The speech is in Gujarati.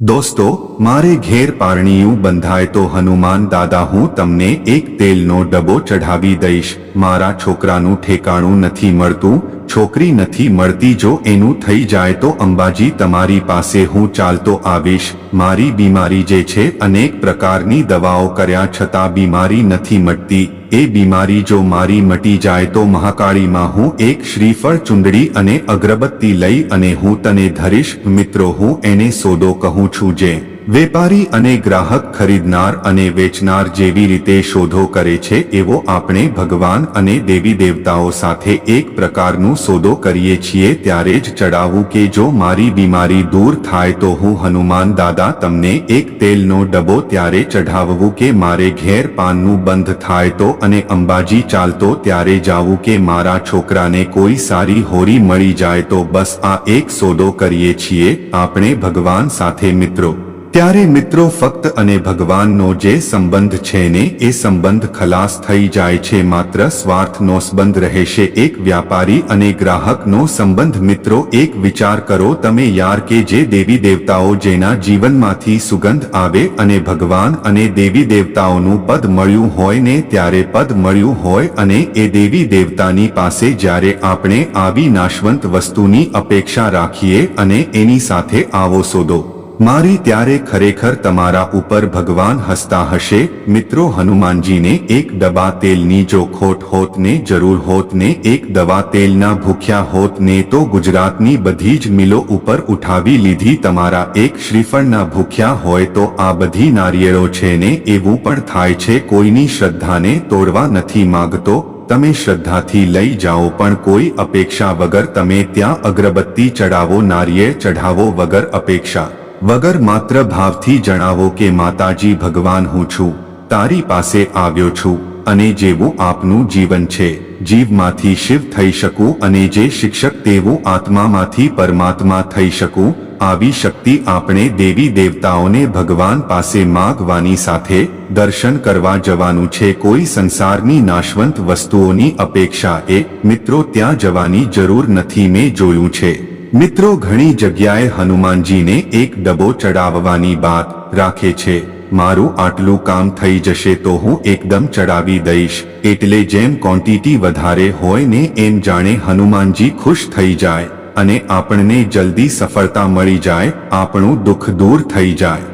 દોસ્તો, મારે ઘેર પારણીયું બંધાય તો હનુમાન દાદા, હું તમને એક તેલનો ડબ્બો ચઢાવી દઈશ. મારા છોકરાનું ઠેકાણું નથી મળતું. છોકરી નથી મળતી, જો એનું થઈ જાય તો અંબાજી તમારી પાસે હું ચાલતો આવીશ. મારી બીમારી જે છે, અનેક પ્રકારની દવાઓ કર્યા છતાં બીમારી નથી મટતી એ બીમારી જો મારી મટી જાય તો મહાકાળીમાં હું એક શ્રીફળ ચુંદડી અને અગરબત્તી લઈ અને હું તને ધરીશ. મિત્રો, હું એને સોદો કહું છું જે વેપારી અને ગ્રાહક ખરીદનાર અને વેચનાર જેવી રીતે શોધો કરે છે, એવો આપણે ભગવાન અને દેવી દેવતાઓ સાથે એક પ્રકારનું સોદો કરીએ છીએ. ત્યારે જ ચડાવું કે જો મારી બીમારી દૂર થાય તો હું, હનુમાન દાદા, તમને એક તેલનો ડબ્બો ત્યારે ચઢાવવું કે મારે ઘેર પાનનું બંધ થાય તો અને અંબાજી ચાલતો ત્યારે જાવું કે મારા છોકરાને કોઈ સારી હોરી મળી જાય તો બસ આ એક સોદો કરીએ છીએ. આપણે ભગવાન સાથે મિત્રો ત્યારે મિત્રો ફક્ત અને ભગવાનનો જે સંબંધ છે ને, એ સંબંધ ખલાસ થઈ જાય છે. માત્ર સ્વાર્થનો સંબંધ રહેશે. એક વ્યાપારી અને ગ્રાહકનો સંબંધ મિત્રો, એક વિચાર કરો તમે યાર કે જે દેવી દેવતાઓ જેના જીવનમાંથી સુગંધ આવે અને ભગવાન અને દેવી દેવતાઓનું પદ મળ્યું હોય ને, ત્યારે પદ મળ્યું હોય અને એ દેવી દેવતાની પાસે જ્યારે આપણે આવી નાશવંત વસ્તુની અપેક્ષા રાખીએ અને એની સાથે આવો સોદો મારી ત્યારે ખરેખર તમારા ઉપર ભગવાન હસતા હશે? મિત્રો, હનુમાનજીને એક દબા તેલની જો ખોટ હોત ને જરૂર હોત ને, એક દવા તેલના ભૂખ્યા હોત ને, તો ગુજરાતની બધી જ મિલો ઉપર ઉઠાવી લીધી તમારા એક શ્રીફળના ભૂખ્યા હોય તો આ બધી નારિયેળો છે ને, એવું પણ થાય છે, કોઈની શ્રદ્ધાને તોડવા નથી માગતો. તમે શ્રદ્ધાથી લઈ જાઓ, પણ કોઈ અપેક્ષા વગર તમે ત્યાં અગરબત્તી ચડાવો નારિયેળ ચઢાવો વગર અપેક્ષા. વગર માત્ર ભાવથી જણાવો કે માતાજી ભગવાન હું છું, તારી પાસે આવ્યો છું અને જેવું આપનું જીવન છે, જીવમાંથી શિવ થઈ શકું અને જે શિક્ષક તેવું આત્મામાંથી પરમાત્મા થઈ શકું, આવી શક્તિ આપણે દેવી દેવતાઓને ભગવાન પાસે માગવાની સાથે દર્શન કરવા જવાનું છે. કોઈ સંસારની નાશવંત વસ્તુઓની અપેક્ષા એ મિત્રો ત્યાં જવાની જરૂર નથી. મેં જોયું છે. મિત્રો, ઘણી જગ્યાએ હનુમાનજીને એક ડબો ચડાવવાની વાત રાખે છે. મારું આટલું કામ થઈ જશે તો હું એકદમ ચડાવી દઈશ. એટલે જેમ ક્વોન્ટિટી વધારે હોય ને એમ જાણે હનુમાનજી ખુશ થઈ જાય અને આપણને જલ્દી સફળતા મળી જાય, આપણું દુઃખ દૂર થઈ જાય.